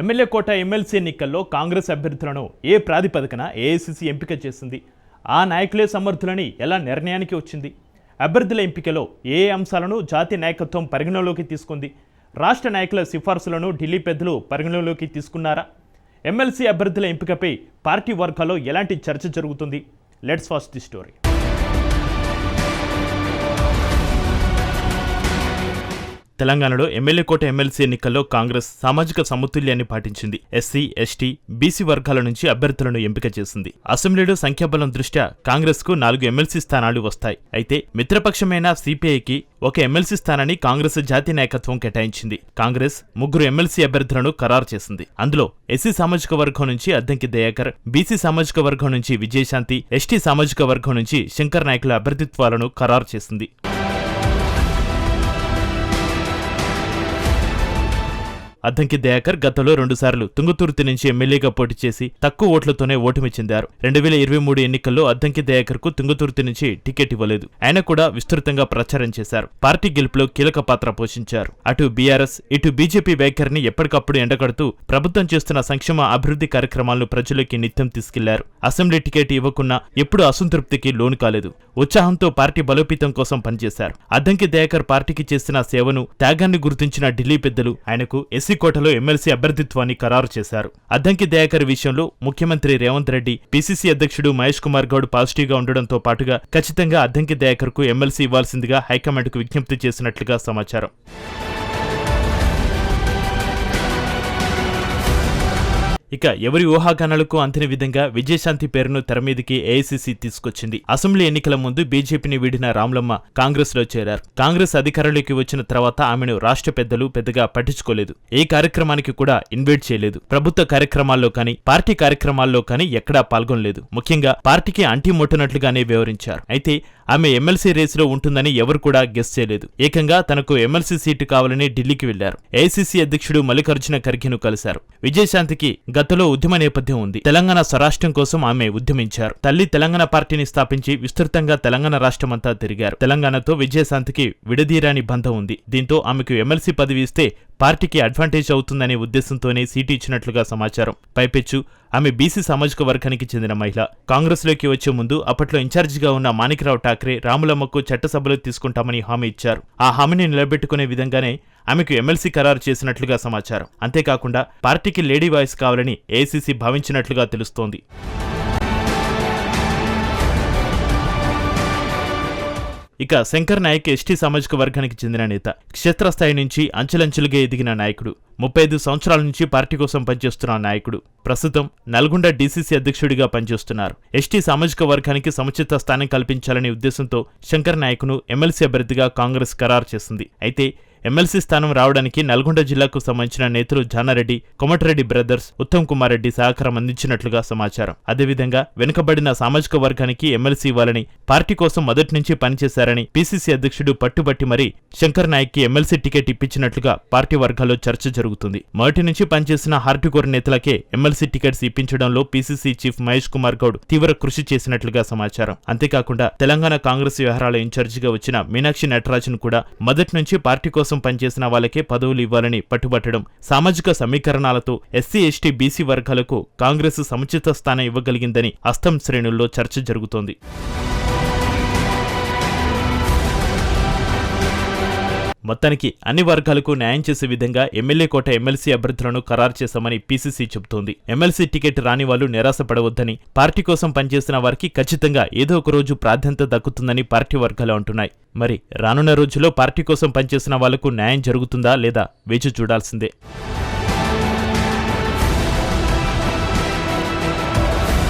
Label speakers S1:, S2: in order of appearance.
S1: MLA quota MLC ఎన్నికల్లో కాంగ్రెస్ అభ్యర్థులను ఏ ప్రాతిపదికన ఏఐసిసి ఎంపిక చేసింది? ఆ నాయకులే సమర్థులని ఎలా నిర్ణయానికి వచ్చింది? అభ్యర్థుల ఎంపికలో ఏ అంశాలను జాతీయ నాయకత్వం పరిగణలోకి తీసుకుంది? రాష్ట్ర నాయకుల సిఫార్సులను ఢిల్లీ పెద్దలు పరిగణలోకి తీసుకున్నారా? ఎమ్మెల్సీ అభ్యర్థుల ఎంపికపై పార్టీ వర్గాల్లో ఎలాంటి చర్చ జరుగుతుంది? Let's fast the story. తెలంగాణలో ఎమ్మెల్యే కోట ఎమ్మెల్సీ ఎన్నికల్లో కాంగ్రెస్ సామాజిక సమతుల్యాన్ని పాటించింది. ఎస్సీ ఎస్టీ బీసీ వర్గాల నుంచి అభ్యర్థులను ఎంపిక చేసింది. అసెంబ్లీలో సంఖ్యాబలం దృష్ట్యా కాంగ్రెస్కు నాలుగు ఎమ్మెల్సీ స్థానాలు వస్తాయి. అయితే మిత్రపక్షమైన సిపిఐకి ఒక ఎమ్మెల్సీ స్థానాన్ని కాంగ్రెస్ జాతీయ నాయకత్వం కేటాయించింది. కాంగ్రెస్ ముగ్గురు ఎమ్మెల్సీ అభ్యర్థులను ఖరారు చేసింది. అందులో ఎస్సీ సామాజిక వర్గం నుంచి అద్దంకి దయాకర్ బీసీ సామాజిక వర్గం నుంచి విజయశాంతి ఎస్టీ సామాజిక వర్గం నుంచి శంకర్ నాయకుల అభ్యర్థిత్వాలను ఖరారు చేసింది. అద్దంకి దయాకర్ గతంలో రెండుసార్లు తుంగుతుర్తి నుంచి ఎమ్మెల్యేగా పోటీ చేసి తక్కువ ఓట్లతోనే ఓటమి చెందారు. రెండు వేల ఇరవై మూడు ఎన్నికల్లో అద్దంకి దయాకర్కు తుంగుతుర్తి నుంచి టికెట్ ఇవ్వలేదు. ఆయన కూడా విస్తృతంగా ప్రచారం చేశారు. పార్టీ గెలుపులో కీలక పాత్ర పోషించారు. అటు బీఆర్ఎస్ ఇటు బీజేపీ వైఖరిని ఎప్పటికప్పుడు ఎండగడుతూ ప్రభుత్వం చేస్తున్న సంక్షేమ అభివృద్ధి కార్యక్రమాలను ప్రజలకి నిత్యం తీసుకెళ్ళారు. అసెంబ్లీ టికెట్ ఇవ్వకున్నా ఎప్పుడు అసంతృప్తికి లోను కాలేదు. ఉత్సాహంతో పార్టీ బలోపేతం కోసం పనిచేశారు. అద్దంకి దయాకర్ పార్టీకి చేసిన సేవను త్యాగాన్ని గుర్తించిన ఢిల్లీ పెద్దలు ఆయనకు ఎస్సీ కోటలో ఎమ్మెల్సీ అభ్యర్థిత్వాన్ని ఖరారు చేశారు. అద్దంకి దయాకర్ విషయంలో ముఖ్యమంత్రి రేవంత్ రెడ్డి పిసిసి అధ్యక్షుడు మహేష్ కుమార్ గౌడ్ పాజిటివ్గా ఉండడంతో పాటుగా ఖచ్చితంగా అద్దంకి దయాకర్కు ఎమ్మెల్సీ ఇవ్వాల్సిందిగా హైకమాండ్కు విజ్ఞప్తి చేసినట్లుగా సమాచారం. ఇక ఎవరి ఊహాగానాలకు అంతిన విధంగా విజయశాంతి పేరును తెరమీదికి ఏఐసిసి తీసుకొచ్చింది. అసెంబ్లీ ఎన్నికల ముందు బీజేపీని వీడిన రామ్లమ్మ కాంగ్రెస్లో చేరారు. కాంగ్రెస్ అధికారంలోకి వచ్చిన తర్వాత ఆమెను రాష్ట్ర పెద్దలు పెద్దగా పట్టించుకోలేదు. ఏ కార్యక్రమానికి కూడా ఇన్వైట్ చేయలేదు. ప్రభుత్వ కార్యక్రమాల్లో కానీ పార్టీ కార్యక్రమాల్లో కానీ ఎక్కడా పాల్గొనలేదు. ముఖ్యంగా పార్టీకి అంటి ముట్టనట్లుగానే వివరించారు. అయితే ఆమె ఎమ్మెల్సీ రేసులో ఉంటుందని ఎవరు కూడా గెస్ చేయలేదు. ఏకంగా తనకు ఎమ్మెల్సీ సీటు కావాలని ఢిల్లీకి వెళ్ళారు ఏఐసిసి అధ్యక్షుడు మల్లికార్జున ఖర్గేను కలిశారు. విజయశాంతికి గతంలో ఉద్యమ నేపథ్యం ఉంది. తెలంగాణ స్వరాష్ట్రం కోసం ఆమె ఉద్యమించారు. తల్లి తెలంగాణ పార్టీని స్థాపించి విస్తృతంగా తెలంగాణ రాష్ట్రమంతా తిరిగారు. తెలంగాణతో విజయశాంతికి విడదీరాని బంధం ఉంది. దీంతో ఆమెకు ఎమ్మెల్సీ పదవి ఇస్తే పార్టీకి అడ్వాంటేజ్ అవుతుందనే ఉద్దేశంతోనే సీటు ఇచ్చినట్లుగా సమాచారం. పైపెచ్చు ఆమె బీసీ సామాజిక వర్గానికి చెందిన మహిళ. కాంగ్రెస్లోకి వచ్చే ముందు అప్పట్లో ఇన్ఛార్జిగా ఉన్న మాణిక్రావు ఠాక్రే రాములమ్మకు చట్టసభలో తీసుకుంటామని హామీ ఇచ్చారు. ఆ హామీని నిలబెట్టుకునే విధంగానే ఆమెకు ఎమ్మెల్సీ ఖరారు చేసినట్లుగా సమాచారం. అంతేకాకుండా పార్టీకి లేడీ వాయిస్ కావాలని ఏసీసీ భావించినట్లుగా తెలుస్తోంది. ఇక శంకర్ నాయక్ ఎస్టీ సామాజిక వర్గానికి చెందిన నేత. క్షేత్రస్థాయి నుంచి అంచెలంచెలుగా ఎదిగిన నాయకుడు. ముప్పై ఐదు సంవత్సరాల నుంచి పార్టీ కోసం పనిచేస్తున్న నాయకుడు. ప్రస్తుతం నల్గొండ డీసీసీ అధ్యక్షుడిగా పనిచేస్తున్నారు. ఎస్టీ సామాజిక వర్గానికి సముచిత స్థానం కల్పించాలనే ఉద్దేశంతో శంకర్ నాయక్ను ఎమ్మెల్సీ అభ్యర్థిగా కాంగ్రెస్ ఖరారు చేసింది. అయితే ఎమ్మెల్సీ స్థానం రావడానికి నల్గొండ జిల్లాకు సంబంధించిన నేతలు జానారెడ్డి కొమటిరెడ్డి బ్రదర్స్ ఉత్తమ్ కుమార్ రెడ్డి సహకారం అందించినట్లుగా సమాచారం. అదేవిధంగా వెనుకబడిన సామాజిక వర్గానికి ఎమ్మెల్సీ ఇవ్వాలని పార్టీ కోసం మొదటి నుంచి పనిచేశారని పీసీసీ అధ్యక్షుడు పట్టుబట్టి మరీ శంకర్ నాయక్కి ఎమ్మెల్సీ టికెట్ ఇప్పించినట్లుగా పార్టీ వర్గాల్లో చర్చ జరుగుతుంది. మొదటి నుంచి పనిచేసిన హార్టికోర్ నేతలకే ఎమ్మెల్సీ టికెట్స్ ఇప్పించడంలో పీసీసీ చీఫ్ మహేష్ కుమార్ గౌడ్ తీవ్ర కృషి చేసినట్లుగా సమాచారం. అంతేకాకుండా తెలంగాణ కాంగ్రెస్ వ్యవహారాల ఇన్ఛార్జిగా వచ్చిన మీనాక్షి నటరాజన్ కూడా మొదటి నుంచి పార్టీ కోసం పనిచేసిన వాళ్ళకే పదవులు ఇవ్వాలని పట్టుబట్టడం సామాజిక సమీకరణాలతో ఎస్సీ ఎస్టీ బీసీ వర్గాలకు కాంగ్రెస్ సముచిత స్థానం ఇవ్వగలిగిందని అస్తం శ్రేణుల్లో చర్చ జరుగుతోంది. మొత్తానికి అన్ని వర్గాలకు న్యాయం చేసే విధంగా ఎమ్మెల్యే కోట ఎమ్మెల్సీ అభ్యర్థులను ఖరారు చేశామని పీసీసీ చెబుతోంది. ఎమ్మెల్సీ టికెట్ రాని వాళ్ళు నిరాశపడవద్దని పార్టీ కోసం పనిచేసిన వారికి ఖచ్చితంగా ఏదో ఒక రోజు ప్రాధాన్యత దక్కుతుందని పార్టీ వర్గాలు అంటున్నాయి. మరి రానున్న రోజుల్లో పార్టీ కోసం పనిచేసిన వాళ్ళకు న్యాయం జరుగుతుందా లేదా వేచి చూడాల్సిందే.